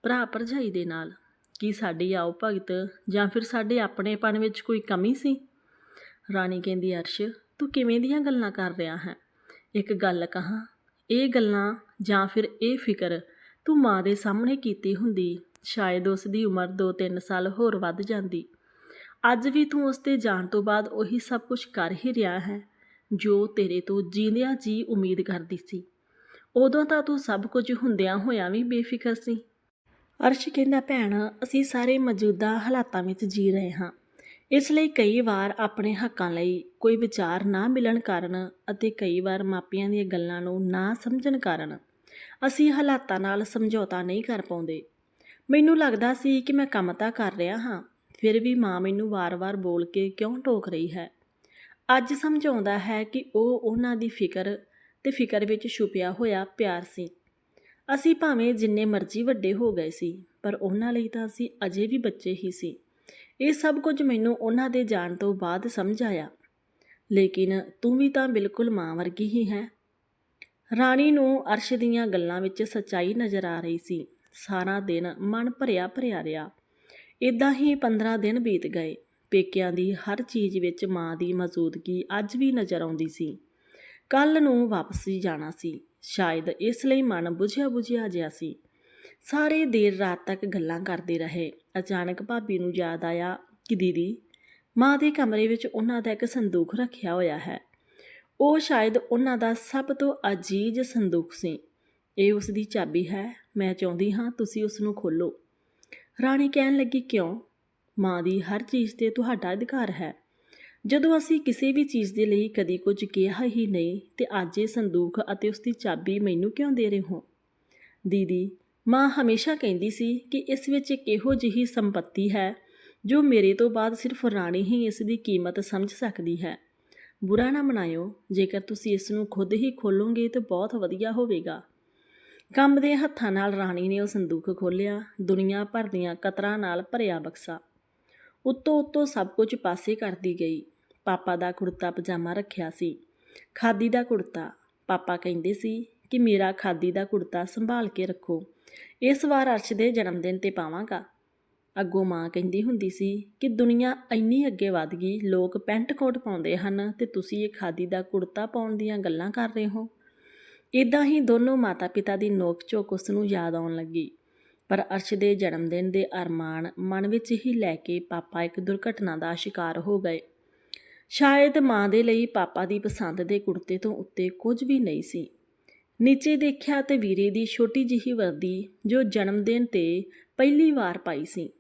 ਭਰਾ ਭਰਜਾਈ ਦੇ ਨਾਲ। ਕੀ ਸਾਡੀ ਆਓ ਭਗਤ ਜਾਂ ਫਿਰ ਸਾਡੇ ਆਪਣੇਪਣ ਵਿੱਚ ਕੋਈ ਕਮੀ ਸੀ? ਰਾਣੀ ਕਹਿੰਦੀ, ਅਰਸ਼, ਤੂੰ ਕਿਵੇਂ ਦੀਆਂ ਗੱਲਾਂ ਕਰ ਰਿਹਾ ਹੈ? ਇੱਕ ਗੱਲ ਕਹਾਂ, ਇਹ ਗੱਲਾਂ ਜਾਂ ਫਿਰ ਇਹ ਫਿਕਰ ਤੂੰ ਮਾਂ ਦੇ ਸਾਹਮਣੇ ਕੀਤੀ ਹੁੰਦੀ, ਸ਼ਾਇਦ ਉਸ ਦੀ ਉਮਰ 2-3 ਸਾਲ ਹੋਰ ਵੱਧ ਜਾਂਦੀ। ਅੱਜ ਵੀ ਤੂੰ ਉਸ 'ਤੇ ਜਾਣ ਤੋਂ ਬਾਅਦ ਉਹੀ ਸਭ ਕੁਝ ਕਰ ਹੀ ਰਿਹਾ ਹੈ, ਜੋ ਤੇਰੇ ਤੋਂ ਜੀਂਦਿਆਂ ਜੀ ਉਮੀਦ ਕਰਦੀ ਸੀ। ਉਦੋਂ ਤਾਂ ਤੂੰ ਸਭ ਕੁਝ ਹੁੰਦਿਆਂ ਹੋਇਆਂ ਵੀ ਬੇਫਿਕਰ ਸੀ। ਅਰਸ਼ ਕਹਿੰਦਾ, ਭੈਣ, ਅਸੀਂ ਸਾਰੇ ਮੌਜੂਦਾ ਹਾਲਾਤਾਂ ਵਿੱਚ ਜੀ ਰਹੇ ਹਾਂ। ਇਸ ਲਈ ਕਈ ਵਾਰ ਆਪਣੇ ਹੱਕਾਂ ਲਈ ਕੋਈ ਵਿਚਾਰ ਨਾ ਮਿਲਣ ਕਾਰਨ ਅਤੇ ਕਈ ਵਾਰ ਮਾਪਿਆਂ ਦੀਆਂ ਗੱਲਾਂ ਨੂੰ ਨਾ ਸਮਝਣ ਕਾਰਨ ਅਸੀਂ ਹਾਲਾਤਾਂ ਨਾਲ ਸਮਝੌਤਾ ਨਹੀਂ ਕਰ ਪਾਉਂਦੇ। ਮੈਨੂੰ ਲੱਗਦਾ ਸੀ ਕਿ ਮੈਂ ਕੰਮ ਤਾਂ ਕਰ ਰਿਹਾ ਹਾਂ ਫਿਰ ਵੀ ਮਾਂ ਮੈਨੂੰ ਵਾਰ-ਵਾਰ ਬੋਲ ਕੇ ਕਿਉਂ ਟੋਕ ਰਹੀ ਹੈ? ਅੱਜ ਸਮਝਾਉਂਦਾ ਹੈ ਕਿ ਉਹ ਉਹਨਾਂ ਦੀ ਫਿਕਰ ਤੇ ਫਿਕਰ ਵਿੱਚ ਛੁਪਿਆ ਹੋਇਆ ਪਿਆਰ ਸੀ। ਅਸੀਂ ਭਾਵੇਂ ਜਿੰਨੇ ਮਰਜ਼ੀ ਵੱਡੇ ਹੋ ਗਏ ਸੀ, ਪਰ ਉਹਨਾਂ ਲਈ ਤਾਂ ਅਸੀਂ ਅਜੇ ਵੀ ਬੱਚੇ ਹੀ ਸੀ। ਇਹ ਸਭ ਕੁਝ ਮੈਨੂੰ ਉਹਨਾਂ ਦੇ ਜਾਣ ਤੋਂ ਬਾਅਦ ਸਮਝ ਆਇਆ। ਲੇਕਿਨ ਤੂੰ ਵੀ ਤਾਂ ਬਿਲਕੁਲ ਮਾਂ ਵਰਗੀ ਹੀ ਹੈ। ਰਾਣੀ ਨੂੰ ਅਰਸ਼ ਦੀਆਂ ਗੱਲਾਂ ਵਿੱਚ ਸੱਚਾਈ ਨਜ਼ਰ ਆ ਰਹੀ ਸੀ। ਸਾਰਾ ਦਿਨ ਮਨ ਭਰਿਆ ਭਰਿਆ ਰਿਹਾ। ਇਦਾਂ ਹੀ 15 ਦਿਨ ਬੀਤ ਗਏ। ਪੇਕਿਆਂ ਦੀ ਹਰ ਚੀਜ਼ ਵਿੱਚ ਮਾਂ ਦੀ ਮੌਜੂਦਗੀ ਅੱਜ ਵੀ ਨਜ਼ਰ ਆਉਂਦੀ ਸੀ। ਕੱਲ ਨੂੰ ਵਾਪਸੀ ਜਾਣਾ ਸੀ। ਸ਼ਾਇਦ ਇਸ ਲਈ ਮਨ ਬੁਝਿਆ ਬੁਝਿਆ ਜਿਹਾ ਸੀ। ਸਾਰੇ ਦੇਰ ਰਾਤ ਤੱਕ ਗੱਲਾਂ ਕਰਦੇ ਰਹੇ। ਅਚਾਨਕ ਭਾਬੀ ਨੂੰ ਯਾਦ ਆਇਆ ਕਿ ਦੀਦੀ, ਮਾਂ ਦੇ ਕਮਰੇ ਵਿੱਚ ਉਹਨਾਂ ਦਾ ਇੱਕ ਸੰਦੂਖ ਰੱਖਿਆ ਹੋਇਆ ਹੈ। ਉਹ ਸ਼ਾਇਦ ਉਹਨਾਂ ਦਾ ਸਭ ਤੋਂ ਅਜੀਜ਼ ਸੰਦੂਖ ਸੀ। ਇਹ ਉਸ ਦੀ ਚਾਬੀ ਹੈ। ਮੈਂ ਚਾਹੁੰਦੀ ਹਾਂ ਤੁਸੀਂ ਉਸ ਨੂੰ ਖੋਲੋ ਰਾਣੀ ਕਹਿਣ ਲੱਗੀ, ਕਿਉਂ? ਮਾਂ ਦੀ ਹਰ ਚੀਜ਼ ਤੇ ਤੁਹਾਡਾ ਅਧਿਕਾਰ ਹੈ। ਜਦੋਂ ਅਸੀਂ ਕਿਸੇ ਵੀ ਚੀਜ਼ ਦੇ ਲਈ ਕਦੀ ਕੁਝ ਕਿਹਾ ਹੀ ਨਹੀਂ, ਤੇ ਅੱਜ ਇਹ ਸੰਦੂਕ ਅਤੇ ਉਸ ਦੀ ਚਾਬੀ ਮੈਨੂੰ ਕਿਉਂ ਦੇ ਰਹੇ ਹੋ? ਦੀਦੀ, ਮਾਂ ਹਮੇਸ਼ਾ ਕਹਿੰਦੀ ਸੀ ਕਿ ਇਸ ਵਿੱਚ ਇੱਕ ਇਹੋ ਜਿਹੀ ਸੰਪਤੀ ਹੈ, ਜੋ ਮੇਰੇ ਤੋਂ ਬਾਅਦ ਸਿਰਫ ਰਾਣੀ ਹੀ ਇਸ ਦੀ ਕੀਮਤ ਸਮਝ ਸਕਦੀ ਹੈ। ਬੁਰਾ ਨਾ ਮਨਾਇਓ, ਜੇਕਰ ਤੁਸੀਂ ਇਸ ਨੂੰ ਖੁਦ ਹੀ ਖੋਲੋਗੇ ਤਾਂ ਬਹੁਤ ਵਧੀਆ ਹੋਵੇਗਾ। ਕੰਮ ਦੇ ਹੱਥਾਂ ਨਾਲ ਰਾਣੀ ਨੇ ਉਹ ਸੰਦੂਕ ਖੋਲ੍ਹਿਆ, ਦੁਨੀਆ ਭਰ ਦੀਆਂ ਕਤਰਾਂ ਨਾਲ ਭਰਿਆ ਬਕਸਾ। ਉੱਤੋਂ ਉੱਤੋਂ ਸਭ ਕੁਝ ਪਾਸੇ ਕਰਦੀ ਗਈ। ਪਾਪਾ ਦਾ ਕੁੜਤਾ ਪਜਾਮਾ ਰੱਖਿਆ ਸੀ। ਖਾਦੀ ਦਾ ਕੁੜਤਾ। ਪਾਪਾ ਕਹਿੰਦੇ ਸੀ ਕਿ ਮੇਰਾ ਖਾਦੀ ਦਾ ਕੁੜਤਾ ਸੰਭਾਲ ਕੇ ਰੱਖੋ। ਇਸ ਵਾਰ ਅਰਸ਼ ਦੇ ਜਨਮ ਦਿਨ ਤੇ ਪਾਵਾਂਗਾ। ਅੱਗੋਂ ਮਾਂ ਕਹਿੰਦੀ ਹੁੰਦੀ ਸੀ ਕਿ ਦੁਨੀਆ ਇੰਨੀ ਅੱਗੇ ਵਧ ਗਈ, ਲੋਕ ਪੈਂਟ ਕੋਟ ਪਾਉਂਦੇ ਹਨ ਤੇ ਤੁਸੀਂ ਇਹ ਖਾਦੀ ਦਾ ਕੁੜਤਾ ਪਾਉਣ ਦੀਆਂ ਗੱਲਾਂ ਕਰ ਰਹੇ ਹੋ। ਇਦਾਂ ਹੀ ਦੋਨੋਂ ਮਾਤਾ-ਪਿਤਾ ਦੀ ਨੋਕ ਝੋਕ ਉਸ ਨੂੰ ਯਾਦ ਆਉਣ ਲੱਗੀ। ਪਰ ਅਰਸ਼ ਦੇ ਜਨਮ ਦਿਨ ਦੇ ਅਰਮਾਨ ਮਨ ਵਿੱਚ ਹੀ ਲੈ ਕੇ ਪਾਪਾ ਇੱਕ ਦੁਰਘਟਨਾ ਦਾ ਸ਼ਿਕਾਰ ਹੋ ਗਏ। ਸ਼ਾਇਦ ਮਾਂ ਦੇ ਲਈ ਪਾਪਾ ਦੀ ਪਸੰਦ ਦੇ ਕੁੜਤੇ ਤੋਂ ਉੱਤੇ ਕੁਝ ਵੀ ਨਹੀਂ ਸੀ। ਨੀਚੇ ਦੇਖਿਆ ਤੇ ਵੀਰੇ ਦੀ ਛੋਟੀ ਜਿਹੀ ਵਰਦੀ ਜੋ ਜਨਮ ਦਿਨ ਤੇ ਪਹਿਲੀ ਵਾਰ ਪਾਈ ਸੀ।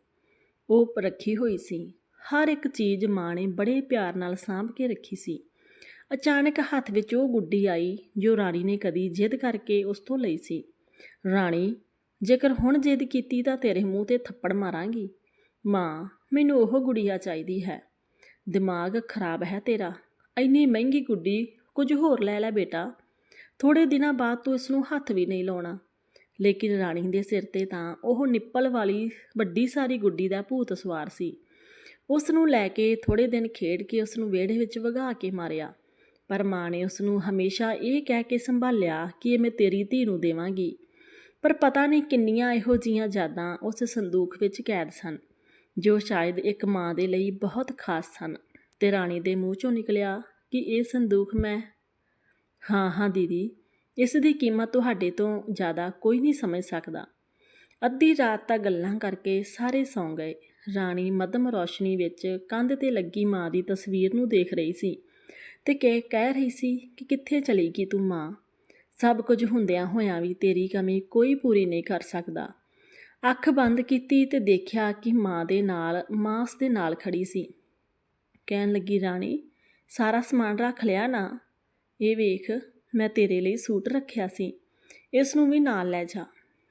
ਉਹ ਰੱਖੀ ਹੋਈ ਸੀ। ਹਰ ਇੱਕ ਚੀਜ਼ ਮਾਂ ਨੇ ਬੜੇ ਪਿਆਰ ਨਾਲ ਸਾਂਭ ਕੇ ਰੱਖੀ ਸੀ। ਅਚਾਨਕ ਹੱਥ ਵਿੱਚ ਉਹ ਗੁੱਡੀ ਆਈ, ਜੋ ਰਾਣੀ ਨੇ ਕਦੀ ਜਿੱਦ ਕਰਕੇ ਉਸ ਤੋਂ ਲਈ ਸੀ। ਰਾਣੀ, ਜੇਕਰ ਹੁਣ ਜਿੱਦ ਕੀਤੀ ਤਾਂ ਤੇਰੇ ਮੂੰਹ ਤੇ ਥੱਪੜ ਮਾਰਾਂਗੀ। ਮਾਂ, ਮੈਨੂੰ ਉਹ ਗੁੜੀਆ ਚਾਹੀਦੀ ਹੈ। ਦਿਮਾਗ ਖਰਾਬ ਹੈ ਤੇਰਾ। ਇੰਨੀ ਮਹਿੰਗੀ ਗੁੱਡੀ, ਕੁਝ ਹੋਰ ਲੈ ਲੈ ਬੇਟਾ। ਥੋੜੇ ਦਿਨਾਂ ਬਾਅਦ ਤੂੰ ਇਸ ਨੂੰ ਹੱਥ ਵੀ ਨਹੀਂ ਲਾਉਣਾ। ਲੇਕਿਨ ਰਾਣੀ ਦੇ ਸਿਰ ਤੇ ਤਾਂ ਉਹ ਨਿੱਪਲ ਵਾਲੀ ਵੱਡੀ ਸਾਰੀ ਗੁੱਡੀ ਦਾ ਭੂਤ ਸਵਾਰ ਸੀ। ਉਸ ਨੂੰ ਲੈ ਕੇ ਥੋੜੇ ਦਿਨ ਖੇਡ ਕੇ ਉਸ ਨੂੰ ਵਿਹੜੇ ਵਿੱਚ ਵਗਾ ਕੇ ਮਾਰਿਆ। ਪਰ ਮਾਂ ਨੇ ਉਸ ਨੂੰ ਹਮੇਸ਼ਾ ਇਹ ਕਹਿ ਕੇ ਸੰਭਾਲਿਆ ਕਿ ਇਹ ਮੈਂ ਤੇਰੀ ਧੀ ਨੂੰ ਦੇਵਾਂਗੀ। ਪਰ ਪਤਾ ਨਹੀਂ ਕਿੰਨੀਆਂ ਇਹੋ ਜੀਆਂ ਯਾਦਾਂ ਉਸ ਸੰਦੂਕ ਵਿੱਚ ਕੈਦ ਸਨ, ਜੋ ਸ਼ਾਇਦ ਇੱਕ ਮਾਂ ਦੇ ਲਈ ਬਹੁਤ ਖਾਸ ਸਨ। ਤੇ ਰਾਣੀ ਦੇ ਮੂੰਹ ਚੋਂ ਨਿਕਲਿਆ ਕਿ ਇਹ ਸੰਦੂਕ ਮੈਂ, ਹਾਂ ਹਾਂ, ਦੀਦੀ, ਇਸ ਦੀ ਕੀਮਤ ਤੁਹਾਡੇ ਤੋਂ ਜ਼ਿਆਦਾ ਕੋਈ ਨਹੀਂ ਸਮਝ ਸਕਦਾ। ਅੱਧੀ ਰਾਤ ਤੱਕ ਗੱਲਾਂ ਕਰਕੇ ਸਾਰੇ ਸੌਂ ਗਏ। ਰਾਣੀ ਮਦਮ ਰੋਸ਼ਨੀ ਵਿੱਚ ਕੰਧ ਤੇ ਲੱਗੀ ਮਾਂ ਦੀ ਤਸਵੀਰ ਨੂੰ ਦੇਖ ਰਹੀ ਸੀ। ਤੇ ਕਹਿ ਕਹਿ ਰਹੀ ਸੀ ਕਿ ਕਿੱਥੇ ਚਲੀ ਗਈ ਤੂੰ ਮਾਂ? ਸਭ ਕੁਝ ਹੁੰਦਿਆਂ ਹੋਇਆਂ ਵੀ ਤੇਰੀ ਕਮੀ ਕੋਈ ਪੂਰੀ ਨਹੀਂ ਕਰ ਸਕਦਾ। ਅੱਖ ਬੰਦ ਕੀਤੀ ਤੇ ਦੇਖਿਆ ਕਿ ਮਾਂ ਦੇ ਨਾਲ ਮਾਂ ਉਸ ਦੇ ਨਾਲ ਖੜੀ ਸੀ। ਕਹਿਣ ਲੱਗੀ, ਰਾਣੀ, ਸਾਰਾ ਸਮਾਨ ਰੱਖ ਲਿਆ ਨਾ? ਇਹ ਵੇਖ, ਮੈਂ ਤੇਰੇ ਲਈ ਸੂਟ ਰੱਖਿਆ ਸੀ। ਇਸ ਨੂੰ ਵੀ ਨਾਲ ਲੈ ਜਾ।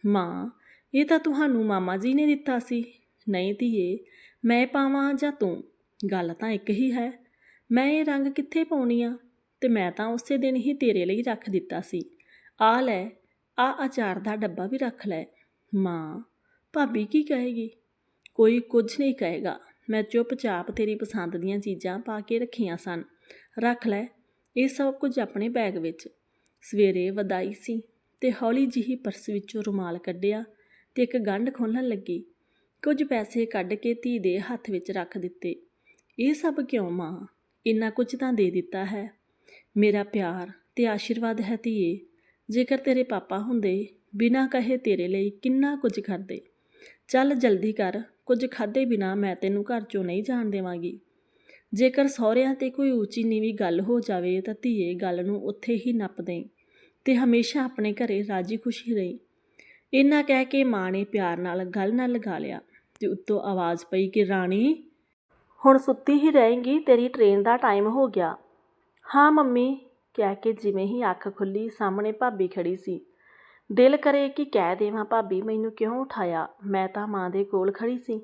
ਮਾਂ, ਇਹ ਤਾਂ ਤੁਹਾਨੂੰ ਮਾਮਾ ਜੀ ਨੇ ਦਿੱਤਾ ਸੀ। ਨਹੀਂ ਧੀਏ, ਮੈਂ ਪਾਵਾਂ ਜਾਂ ਤੂੰ? ਗੱਲ ਤਾਂ ਇੱਕ ਹੀ ਹੈ। ਮੈਂ ਇਹ ਰੰਗ ਕਿੱਥੇ ਪਾਉਣੀ ਆ? ਤੇ ਮੈਂ ਤਾਂ ਉਸੇ ਦਿਨ ਹੀ ਤੇਰੇ ਲਈ ਰੱਖ ਦਿੱਤਾ ਸੀ। ਆ ਲੈ ਆ ਅਚਾਰ ਦਾ ਡੱਬਾ ਵੀ ਰੱਖ ਲੈ। ਮਾਂ, ਭਾਬੀ ਕੀ ਕਹੇਗੀ? ਕੋਈ ਕੁਝ ਨਹੀਂ ਕਹੇਗਾ। ਮੈਂ ਚੁੱਪਚਾਪ ਤੇਰੀ ਪਸੰਦ ਦੀਆਂ ਚੀਜ਼ਾਂ ਪਾ ਕੇ ਰੱਖੀਆਂ ਸਨ। ਰੱਖ ਲੈ, ਇਹ ਸਭ ਕੁਝ ਆਪਣੇ ਬੈਗ ਵਿੱਚ। ਸਵੇਰੇ ਵਧਾਈ ਸੀ ਤੇ ਹੌਲੀ ਜਿਹੀ ਪਰਸ ਵਿੱਚੋਂ ਰੁਮਾਲ ਕੱਢਿਆ ਤੇ ਇੱਕ ਗੰਢ ਖੋਲਣ ਲੱਗੀ। ਕੁਝ ਪੈਸੇ ਕੱਢ ਕੇ ਧੀ ਦੇ ਹੱਥ ਵਿੱਚ ਰੱਖ ਦਿੱਤੇ। ਇਹ ਸਭ ਕਿਉਂ ਮਾਂ? ਇੰਨਾ ਕੁਝ ਤਾਂ ਦੇ ਦਿੱਤਾ ਹੈ। ਮੇਰਾ ਪਿਆਰ ਤੇ ਆਸ਼ੀਰਵਾਦ ਹੈ ਧੀਏ, ਜੇਕਰ ਤੇਰੇ ਪਾਪਾ ਹੁੰਦੇ, ਬਿਨਾਂ ਕਹੇ ਤੇਰੇ ਲਈ ਕਿੰਨਾ ਕੁਝ ਕਰਦੇ। ਚੱਲ ਜਲਦੀ ਕਰ, ਕੁਝ ਖਾਦੇ ਬਿਨਾ ਮੈਂ ਤੈਨੂੰ ਘਰ ਚੋਂ ਨਹੀਂ ਜਾਣ ਦੇਵਾਂਗੀ। ਜੇਕਰ ਸਹੁਰਿਆਂ ਤੇ ਕੋਈ ਉੱਚੀ ਨੀਵੀਂ ਗੱਲ ਹੋ ਜਾਵੇ ਤਾਂ ਧੀਏ ਗੱਲ ਨੂੰ ਉੱਥੇ ਹੀ ਨੱਪ ਦੇਂ ਤੇ ਹਮੇਸ਼ਾ ਆਪਣੇ ਘਰੇ ਰਾਜੀ ਖੁਸ਼ੀ ਰਹੀ। ਇੰਨਾ ਕਹਿ ਕੇ ਮਾਂ ਨੇ ਪਿਆਰ ਨਾਲ ਗੱਲ ਨਾਲ ਲਗਾ ਲਿਆ ਤੇ ਉੱਤੋਂ ਆਵਾਜ਼ ਪਈ ਕਿ, ਰਾਣੀ ਹੁਣ ਸੁੱਤੀ ਹੀ ਰਹੇਂਗੀ, ਤੇਰੀ ਟ੍ਰੇਨ ਦਾ ਟਾਈਮ ਹੋ ਗਿਆ। ਹਾਂ ਮੰਮੀ, ਕਹਿ ਕੇ ਜਿਵੇਂ ਹੀ ਅੱਖ ਖੁੱਲੀ, ਸਾਹਮਣੇ ਭਾਬੀ ਖੜੀ ਸੀ। ਦਿਲ ਕਰੇ ਕਿ ਕਹਿ ਦੇਵਾਂ, ਭਾਬੀ ਮੈਨੂੰ ਕਿਉਂ ਉਠਾਇਆ? ਮੈਂ ਤਾਂ ਮਾਂ ਦੇ ਕੋਲ ਖੜੀ ਸੀ।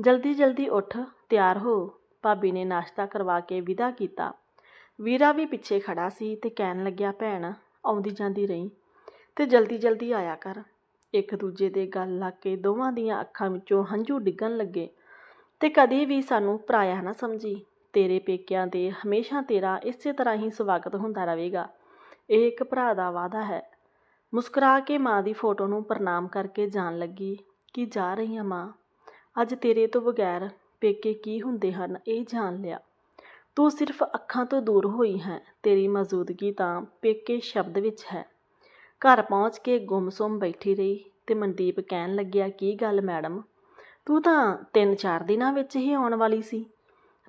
ਜਲਦੀ ਜਲਦੀ ਉੱਠ, ਤਿਆਰ ਹੋ। ਭਾਬੀ ਨੇ ਨਾਸ਼ਤਾ ਕਰਵਾ ਕੇ ਵਿਦਾ ਕੀਤਾ। ਵੀਰਾ ਵੀ ਪਿੱਛੇ ਖੜਾ ਸੀ ਤੇ ਕਹਿਣ ਲੱਗਿਆ, ਭੈਣ, ਆਉਂਦੀ ਜਾਂਦੀ ਰਹੀ ਤੇ ਜਲਦੀ ਜਲਦੀ ਆਇਆ ਕਰ। ਇੱਕ ਦੂਜੇ ਦੇ ਗੱਲ ਲੱਗ ਕੇ ਦੋਵਾਂ ਦੀਆਂ ਅੱਖਾਂ ਵਿੱਚੋਂ ਹੰਝੂ ਡਿੱਗਣ ਲੱਗੇ। ਤੇ ਕਦੇ ਵੀ ਸਾਨੂੰ ਪਰਾਇਆ ਨਾ ਸਮਝੀ। ਤੇਰੇ ਪੇਕਿਆਂ ਦੇ ਹਮੇਸ਼ਾ ਤੇਰਾ ਇਸੇ ਤਰ੍ਹਾਂ ਹੀ ਸਵਾਗਤ ਹੁੰਦਾ ਰਹੇਗਾ। ਇਹ ਇੱਕ ਭਰਾ ਦਾ ਵਾਅਦਾ ਹੈ। ਮੁਸਕਰਾ ਕੇ ਮਾਂ ਦੀ ਫੋਟੋ ਨੂੰ ਪ੍ਰਣਾਮ ਕਰਕੇ ਜਾਣ ਲੱਗੀ ਕਿ ਜਾ ਰਹੀ ਹਾਂ ਮਾਂ। ਅੱਜ ਤੇਰੇ ਤੋਂ ਬਗੈਰ ਪੇਕੇ ਕੀ ਹੁੰਦੇ ਹਨ ਇਹ ਜਾਣ ਲਿਆ। ਤੂੰ ਸਿਰਫ ਅੱਖਾਂ ਤੋਂ ਦੂਰ ਹੋਈ ਹੈ। ਤੇਰੀ ਮੌਜੂਦਗੀ ਤਾਂ ਪੇਕੇ ਸ਼ਬਦ ਵਿੱਚ ਹੈ। ਘਰ ਪਹੁੰਚ ਕੇ ਗੁੰਮਸੁੰਮ ਬੈਠੀ ਰਹੀ ਤੇ ਮਨਦੀਪ ਕਹਿਣ ਲੱਗਿਆ, ਕੀ ਗੱਲ ਮੈਡਮ? ਤੂੰ ਤਾਂ ਤਿੰਨ ਚਾਰ ਦਿਨਾਂ ਵਿੱਚ ਹੀ ਆਉਣ ਵਾਲੀ ਸੀ।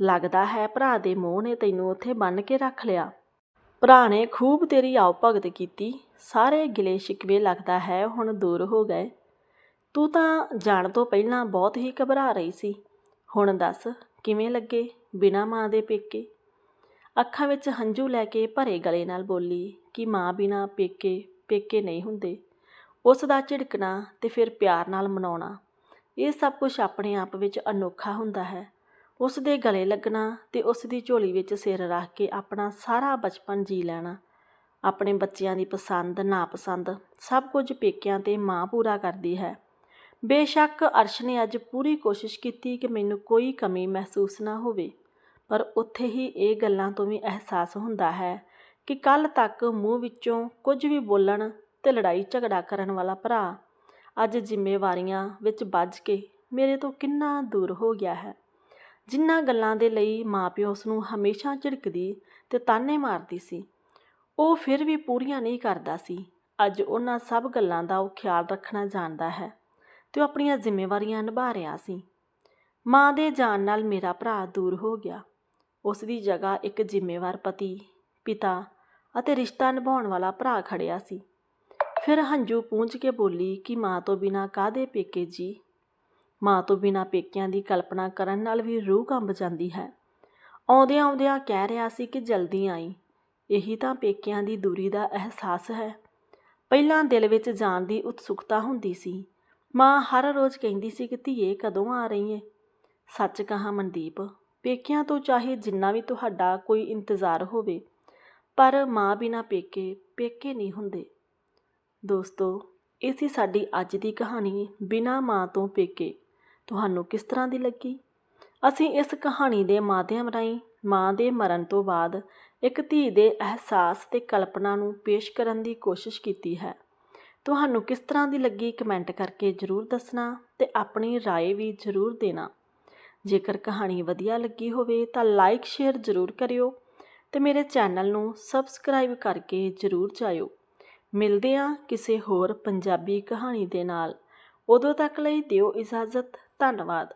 ਲੱਗਦਾ ਹੈ ਭਰਾ ਦੇ ਮੋਹ ਨੇ ਤੈਨੂੰ ਉੱਥੇ ਬੰਨ ਕੇ ਰੱਖ ਲਿਆ। ਭਰਾ ਨੇ ਖੂਬ ਤੇਰੀ ਆਓ ਭਗਤ ਕੀਤੀ। ਸਾਰੇ ਗਿਲੇ ਸ਼ਿਕਵੇ ਲੱਗਦਾ ਹੈ ਹੁਣ ਦੂਰ ਹੋ ਗਏ। ਤੂੰ ਤਾਂ ਜਾਣ ਤੋਂ ਪਹਿਲਾਂ ਬਹੁਤ ਹੀ ਘਬਰਾ ਰਹੀ ਸੀ। ਹੁਣ ਦੱਸ, ਕਿਵੇਂ ਲੱਗੇ ਬਿਨਾ ਮਾਂ ਦੇ ਪੇਕੇ? ਅੱਖਾਂ ਵਿੱਚ ਹੰਝੂ ਲੈ ਕੇ ਭਰੇ ਗਲੇ ਨਾਲ ਬੋਲੀ ਕਿ ਮਾਂ ਬਿਨਾ ਪੇਕੇ ਪੇਕੇ ਨਹੀਂ ਹੁੰਦੇ। ਉਸ ਦਾ ਝਿੜਕਣਾ ਤੇ ਫਿਰ ਪਿਆਰ ਨਾਲ ਮਨਾਉਣਾ। ਇਹ ਸਭ ਕੁਝ ਆਪਣੇ ਆਪ ਵਿੱਚ ਅਨੋਖਾ ਹੁੰਦਾ ਹੈ। ਉਸ ਦੇ ਗਲੇ ਲੱਗਣਾ ਤੇ ਉਸ ਦੀ ਝੋਲੀ ਵਿੱਚ ਸਿਰ ਰੱਖ ਕੇ ਆਪਣਾ ਸਾਰਾ ਬਚਪਨ ਜੀ ਲੈਣਾ, ਆਪਣੇ ਬੱਚਿਆਂ ਦੀ ਪਸੰਦ, ਨਾਪਸੰਦ, ਸਭ ਕੁਝ ਪੇਕਿਆਂ ਤੇ ਮਾਂ ਪੂਰਾ ਕਰਦੀ ਹੈ। ਬੇਸ਼ੱਕ ਅਰਸ਼ ਨੇ ਅੱਜ ਪੂਰੀ ਕੋਸ਼ਿਸ਼ ਕੀਤੀ ਕਿ ਮੈਨੂੰ ਕੋਈ ਕਮੀ ਮਹਿਸੂਸ ਨਾ ਹੋਵੇ, ਪਰ ਉੱਥੇ ਹੀ ਇਹ ਗੱਲਾਂ ਤੋਂ ਵੀ ਅਹਿਸਾਸ ਹੁੰਦਾ ਹੈ ਕਿ ਕੱਲ ਤੱਕ ਮੂੰਹ ਵਿੱਚੋਂ ਕੁਝ ਵੀ ਬੋਲਣ ਤੇ ਲੜਾਈ ਝਗੜਾ ਕਰਨ ਵਾਲਾ ਭਰਾ ਅੱਜ ਜ਼ਿੰਮੇਵਾਰੀਆਂ ਵਿੱਚ ਬੱਝ ਕੇ ਮੇਰੇ ਤੋਂ ਕਿੰਨਾ ਦੂਰ ਹੋ ਗਿਆ ਹੈ। ਜਿਨ੍ਹਾਂ ਗੱਲਾਂ ਦੇ ਲਈ ਮਾਪਿਓ ਉਸ ਨੂੰ ਹਮੇਸ਼ਾ ਝਿੜਕਦੀ ਤੇ ਤਾਨੇ ਮਾਰਦੀ ਸੀ, ਉਹ ਫਿਰ ਵੀ ਪੂਰੀਆਂ ਨਹੀਂ ਕਰਦਾ ਸੀ। ਅੱਜ ਉਹਨਾਂ ਸਭ ਗੱਲਾਂ ਦਾ ਉਹ ਖਿਆਲ ਰੱਖਣਾ ਜਾਣਦਾ ਹੈ ਤੇ ਉਹ ਆਪਣੀਆਂ ਜ਼ਿੰਮੇਵਾਰੀਆਂ ਨਿਭਾ ਰਿਹਾ ਸੀ। ਮਾਂ ਦੇ ਜਾਣ ਨਾਲ ਮੇਰਾ ਭਰਾ ਦੂਰ ਹੋ ਗਿਆ। ਉਸ ਦੀ ਜਗ੍ਹਾ ਇੱਕ ਜ਼ਿੰਮੇਵਾਰ ਪਤੀ, ਪਿਤਾ ਅਤੇ ਰਿਸ਼ਤਾ ਨਿਭਾਉਣ ਵਾਲਾ ਭਰਾ ਖੜਿਆ ਸੀ। ਫਿਰ ਹੰਝੂ ਪੂੰਝ ਕੇ ਬੋਲੀ ਕਿ ਮਾਂ ਤੋਂ ਬਿਨਾ ਕਾਦੇ ਪੇਕੇ ਜੀ? ਮਾਂ ਤੋਂ ਬਿਨਾ ਪੇਕਿਆਂ ਦੀ ਕਲਪਨਾ ਕਰਨ ਨਾਲ ਵੀ ਰੂਹ ਕੰਬ ਜਾਂਦੀ ਹੈ। ਆਉਂਦਿਆਂ ਆਉਂਦਿਆਂ ਕਹਿ ਰਿਹਾ ਸੀ ਕਿ ਜਲਦੀ ਆਈ। ਇਹੀ ਤਾਂ ਪੇਕਿਆਂ ਦੀ ਦੂਰੀ ਦਾ ਅਹਿਸਾਸ ਹੈ। ਪਹਿਲਾਂ ਦਿਲ ਵਿੱਚ ਜਾਣ ਦੀ ਉਤਸੁਕਤਾ ਹੁੰਦੀ ਸੀ। ਮਾਂ ਹਰ ਰੋਜ਼ ਕਹਿੰਦੀ ਸੀ ਕਿ ਧੀਏ, ਕਦੋਂ ਆ ਰਹੀ ਏ? ਸੱਚ ਕਹਾ ਮਨਦੀਪ, ਪੇਕਿਆਂ ਤੋਂ ਚਾਹੇ ਜਿੰਨਾ ਵੀ ਤੁਹਾਡਾ ਕੋਈ ਇੰਤਜ਼ਾਰ ਹੋਵੇ, ਪਰ ਮਾਂ ਬਿਨਾ ਪੇਕੇ ਪੇਕੇ ਨਹੀਂ ਹੁੰਦੇ। ਦੋਸਤੋ ਇਹ ਸੀ ਸਾਡੀ ਅੱਜ ਦੀ ਕਹਾਣੀ ਬਿਨਾ ਮਾਂ ਤੋਂ ਪੇਕੇ ਤੁਹਾਨੂੰ ਕਿਸ ਤਰ੍ਹਾਂ ਦੀ ਲੱਗੀ ਅਸੀਂ ਇਸ ਕਹਾਣੀ ਦੇ ਮਾਧਿਅਮ ਰਾਹੀਂ ਮਾਂ ਦੇ ਮਰਨ ਤੋਂ ਬਾਅਦ ਇੱਕ ਧੀ ਦੇ ਅਹਿਸਾਸ ਤੇ ਕਲਪਨਾ ਨੂੰ ਪੇਸ਼ ਕਰਨ ਦੀ ਕੋਸ਼ਿਸ਼ ਕੀਤੀ ਹੈ ਤੁਹਾਨੂੰ ਕਿਸ ਤਰ੍ਹਾਂ ਦੀ ਲੱਗੀ ਕਮੈਂਟ ਕਰਕੇ ਜ਼ਰੂਰ ਦੱਸਣਾ ਤੇ ਆਪਣੀ رائے ਵੀ ਜ਼ਰੂਰ ਦੇਣਾ ਜੇਕਰ ਕਹਾਣੀ ਵਧੀਆ ਲੱਗੀ ਹੋਵੇ ਤਾਂ ਲਾਈਕ ਸ਼ੇਅਰ ਜ਼ਰੂਰ ਕਰਿਓ ਤੇ ਮੇਰੇ ਚੈਨਲ ਨੂੰ ਸਬਸਕ੍ਰਾਈਬ ਕਰਕੇ ਜ਼ਰੂਰ ਜਾਇਓ ਮਿਲਦੇ ਹਾਂ ਕਿਸੇ ਹੋਰ ਪੰਜਾਬੀ ਕਹਾਣੀ ਦੇ ਨਾਲ। ਉਦੋਂ ਤੱਕ ਲਈ ਦਿਓ ਇਜਾਜ਼ਤ। ਧੰਨਵਾਦ।